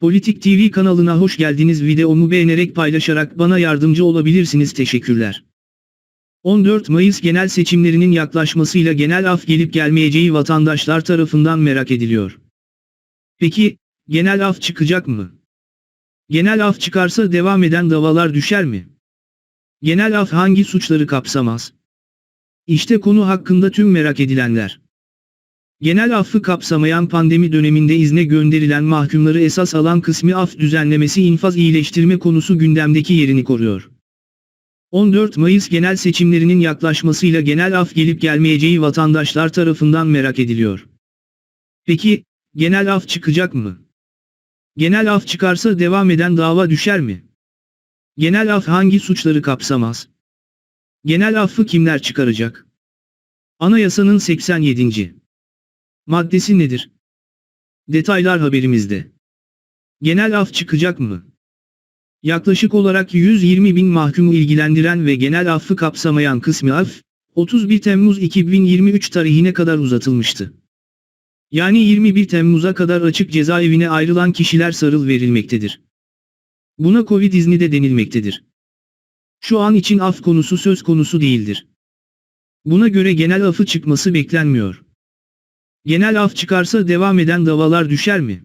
Politik TV kanalına hoş geldiniz. Videomu beğenerek paylaşarak bana yardımcı olabilirsiniz. Teşekkürler. 14 Mayıs genel seçimlerinin yaklaşmasıyla genel af gelip gelmeyeceği vatandaşlar tarafından merak ediliyor. Peki, genel af çıkacak mı? Genel af çıkarsa devam eden davalar düşer mi? Genel af hangi suçları kapsamaz? İşte konu hakkında tüm merak edilenler. Genel affı kapsamayan pandemi döneminde izne gönderilen mahkumları esas alan kısmi af düzenlemesi infaz iyileştirme konusu gündemdeki yerini koruyor. 14 Mayıs genel seçimlerinin yaklaşmasıyla genel af gelip gelmeyeceği vatandaşlar tarafından merak ediliyor. Peki, genel af çıkacak mı? Genel af çıkarsa devam eden dava düşer mi? Genel af hangi suçları kapsamaz? Genel affı kimler çıkaracak? Anayasanın 87. Maddesi nedir? Detaylar haberimizde. Genel af çıkacak mı? Yaklaşık olarak 120 bin mahkumu ilgilendiren ve genel affı kapsamayan kısmı af, 31 Temmuz 2023 tarihine kadar uzatılmıştı. Yani 21 Temmuz'a kadar açık cezaevine ayrılan kişiler sarıl verilmektedir. Buna Covid izni de denilmektedir. Şu an için af konusu söz konusu değildir. Buna göre genel afı çıkması beklenmiyor. Genel af çıkarsa devam eden davalar düşer mi?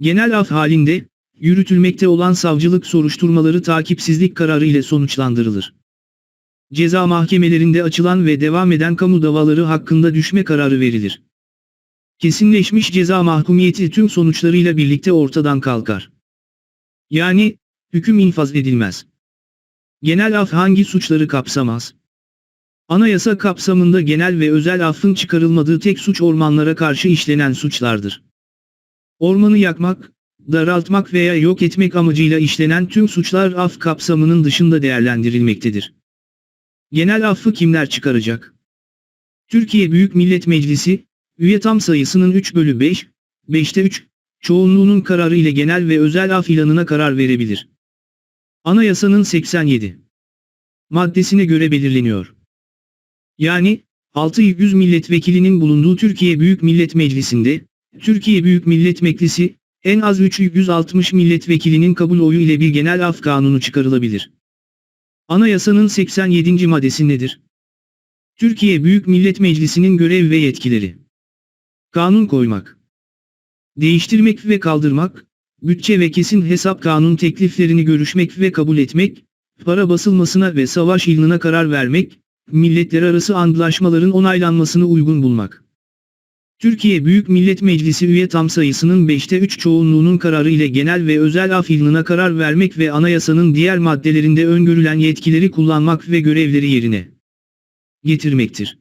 Genel af halinde, yürütülmekte olan savcılık soruşturmaları takipsizlik kararı ile sonuçlandırılır. Ceza mahkemelerinde açılan ve devam eden kamu davaları hakkında düşme kararı verilir. Kesinleşmiş ceza mahkumiyeti tüm sonuçlarıyla birlikte ortadan kalkar. Yani, hüküm infaz edilmez. Genel af hangi suçları kapsamaz? Anayasa kapsamında genel ve özel affın çıkarılmadığı tek suç ormanlara karşı işlenen suçlardır. Ormanı yakmak, daraltmak veya yok etmek amacıyla işlenen tüm suçlar af kapsamının dışında değerlendirilmektedir. Genel affı kimler çıkaracak? Türkiye Büyük Millet Meclisi, üye tam sayısının 3 bölü 5, 5'te 3, çoğunluğunun kararı ile genel ve özel af ilanına karar verebilir. Anayasanın 87 maddesine göre belirleniyor. Yani, 600 milletvekilinin bulunduğu Türkiye Büyük Millet Meclisi'nde, Türkiye Büyük Millet Meclisi, en az 360 milletvekilinin kabul oyu ile bir genel af kanunu çıkarılabilir. Anayasanın 87. maddesi nedir? Türkiye Büyük Millet Meclisi'nin görev ve yetkileri. Kanun koymak. Değiştirmek ve kaldırmak, bütçe ve kesin hesap kanun tekliflerini görüşmek ve kabul etmek, para basılmasına ve savaş ilanına karar vermek, milletler arası antlaşmaların onaylanmasını uygun bulmak. Türkiye Büyük Millet Meclisi üye tam sayısının 5'te 3 çoğunluğunun kararı ile genel ve özel af ilanına karar vermek ve anayasanın diğer maddelerinde öngörülen yetkileri kullanmak ve görevleri yerine getirmektir.